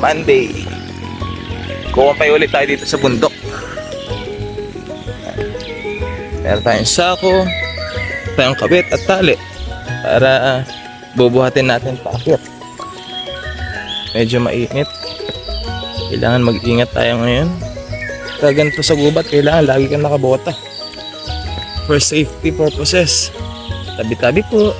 Monday. Kukumpay ulit tayo dito sa bundok. Meron tayong sako, tayong kabit at tali para ah, bubuhatin natin paakit. Medyo mainit. Kailangan mag-ingat tayo ngayon. Kaya ganito sa gubat, kailangan lagi kang nakabota. For safety purposes. Tabi-tabi po.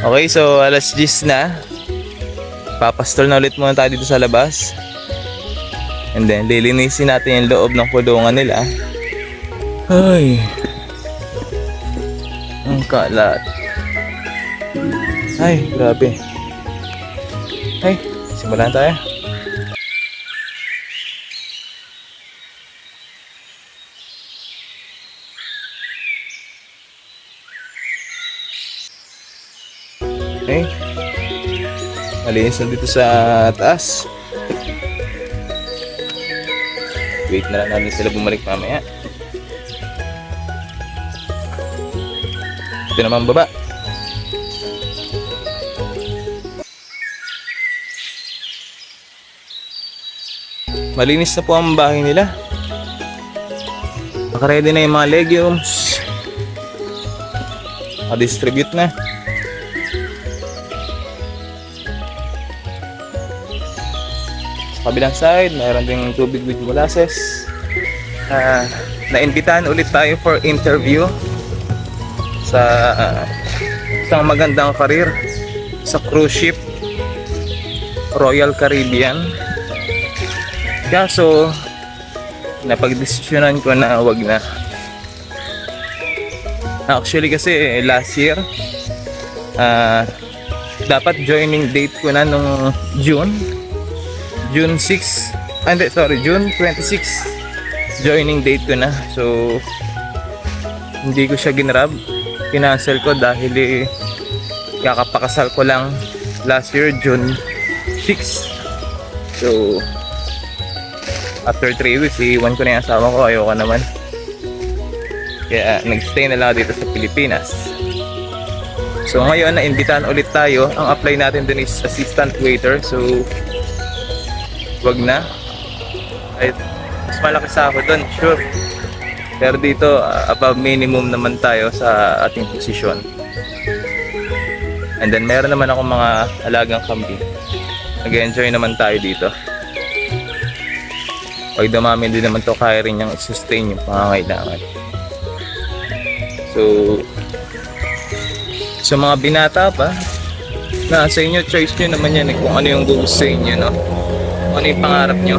Okay, so alas 10 na. Papastol na ulit muna tayo dito sa labas. And then, lilinisin natin yung loob ng kulungan nila. Ay. Ang kalat. Ay, grabe. Ay, simulan tayo. Okay. Malinis na dito sa taas. Wait na lang natin sila bumalik mamaya. Ito naman baba. Malinis na po ang bahay nila. Nakaready na yung mga legumes. Naka-distribute na. Sa kabilang side, mayroon ding tubig with molasses. Ah, naimbitahan ulit tayo for interview sa ah, isang magandang karir sa cruise ship Royal Caribbean. Kaso, napagdesisyonan ko na wag na. Actually kasi last year, ah, dapat joining date ko na nung June. June 6, ah, sorry, June 26 joining date ko na. So, hindi ko siya ginrab. Kinancel ko dahil eh, kakapakasal ko lang last year, June 6. So, after 3 weeks, iiwan ko na yung asawa ko. Ayoko naman. Kaya, nagstay na lang dito sa Pilipinas. So, ngayon, na-imbitahan ulit tayo. Ang apply natin dun is assistant waiter. So, wag na. Ay, mas malaki sa ako doon, sure. Pero dito, uh, above minimum naman tayo sa ating posisyon. And then, meron naman ako mga alagang kambing. Nag-enjoy naman tayo dito. Pag dumami din naman to, kaya rin niyang sustain yung pangangailangan. So, sa mga binata pa, nasa inyo, choice nyo naman yan eh, kung ano yung gusto sa inyo, no? Kung ano yung pangarap nyo.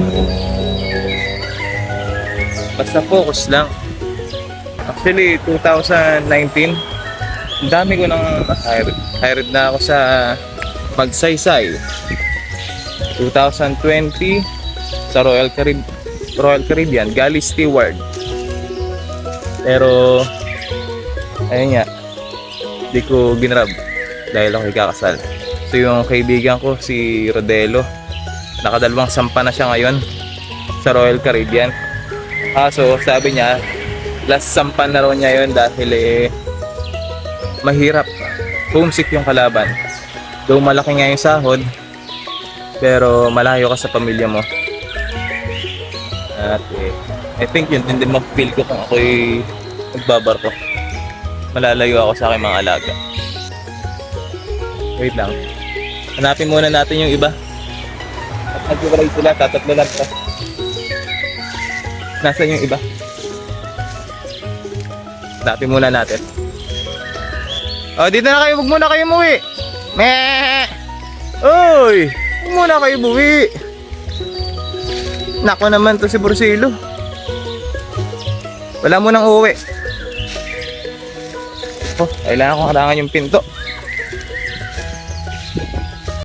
Basta focus lang. Actually, 2019, ang dami ko nang hired. Hired na ako sa Magsaysay. 2020, sa Royal, Carib Royal Caribbean, Galley Steward. Pero, ayun nga, di ko ginrab dahil ako ikakasal. So yung kaibigan ko, si Rodelo, nakadalawang sampa na siya ngayon sa Royal Caribbean. Kaso sabi niya, last sampa na raw niya yun dahil eh, mahirap. Homesick yung kalaban. Though malaki nga yung sahod, pero malayo ka sa pamilya mo. At eh, I think yun din din ma-feel ko kung ako'y magbabarko. Malalayo ako sa aking mga alaga. Wait lang. Hanapin muna natin yung iba. At nag-try sila, tatatlo lang pa. Nasaan yung iba? Hanapin muna natin. Oh, dito na kayo. Huwag muna kayo umuwi. Meh! Uy! Huwag muna kayo umuwi. Nako naman to si Bursilo. Wala mo nang uuwi. Oh, kailangan ko harangan yung pinto.